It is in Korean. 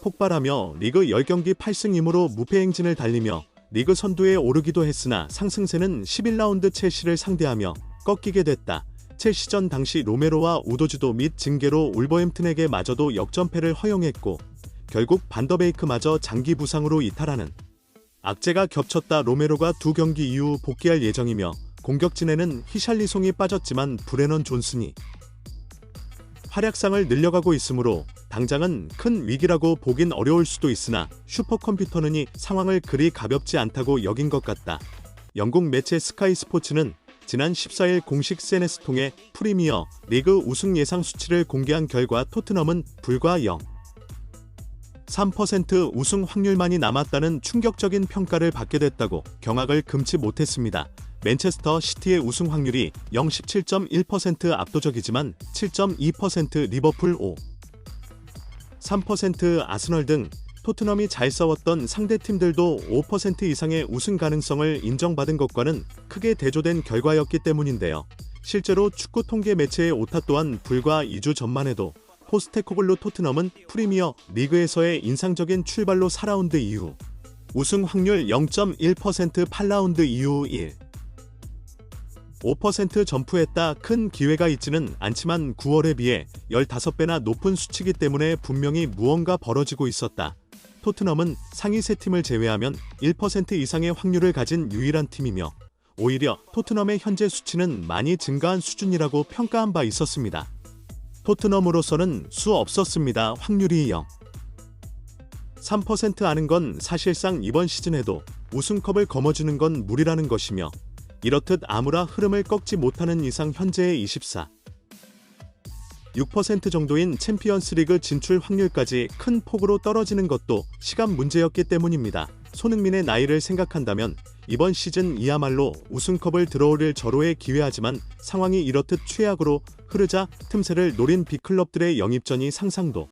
폭발하며 리그 10경기 8승 2무로 무패 행진을 달리며 리그 선두에 오르기도 했으나 상승세는 11라운드 첼시를 상대하며 꺾이게 됐다. 첼시전 당시 로메로와 우도주도 및 징계로 울버햄튼에게 마저도 역전패를 허용했고 결국 반더베이크마저 장기 부상으로 이탈하는 악재가 겹쳤다 로메로가 두 경기 이후 복귀할 예정이며 공격진에는 히샬리송이 빠졌지만 브레넌 존슨이 활약상을 늘려가고 있으므로 당장은 큰 위기라고 보긴 어려울 수도 있으나 슈퍼컴퓨터는 이 상황을 그리 가볍지 않다고 여긴 것 같다. 영국 매체 스카이 스포츠는 지난 14일 공식 SNS 통해 프리미어 리그 우승 예상 수치를 공개한 결과 토트넘은 불과 0. 3% 우승 확률만이 남았다는 충격적인 평가를 받게 됐다고 경악을 금치 못했습니다. 맨체스터 시티의 우승 확률이 0.17.1% 압도적이지만 7.2% 리버풀 5. 3% 아스널 등 토트넘이 잘 싸웠던 상대 팀들도 5% 이상의 우승 가능성을 인정받은 것과는 크게 대조된 결과였기 때문인데요. 실제로 축구 통계 매체의 오타 또한 불과 2주 전만 해도 포스테코글루 토트넘은 프리미어 리그에서의 인상적인 출발로 4라운드 이후 우승 확률 0.1% 8라운드 이후 1. 5% 점프했다 큰 기회가 있지는 않지만 9월에 비해 15배나 높은 수치이기 때문에 분명히 무언가 벌어지고 있었다. 토트넘은 상위 세 팀을 제외하면 1% 이상의 확률을 가진 유일한 팀이며 오히려 토트넘의 현재 수치는 많이 증가한 수준이라고 평가한 바 있었습니다. 토트넘으로서는 수 없었습니다. 확률이 0. 3% 아는 건 사실상 이번 시즌에도 우승컵을 거머쥐는 건 무리라는 것이며 이렇듯 아무라 흐름을 꺾지 못하는 이상 현재의 24. 6% 정도인 챔피언스리그 진출 확률까지 큰 폭으로 떨어지는 것도 시간 문제였기 때문입니다. 손흥민의 나이를 생각한다면 이번 시즌 이야말로 우승컵을 들어올릴 절호의 기회하지만 상황이 이렇듯 최악으로 흐르자 틈새를 노린 빅클럽들의 영입전이 상상도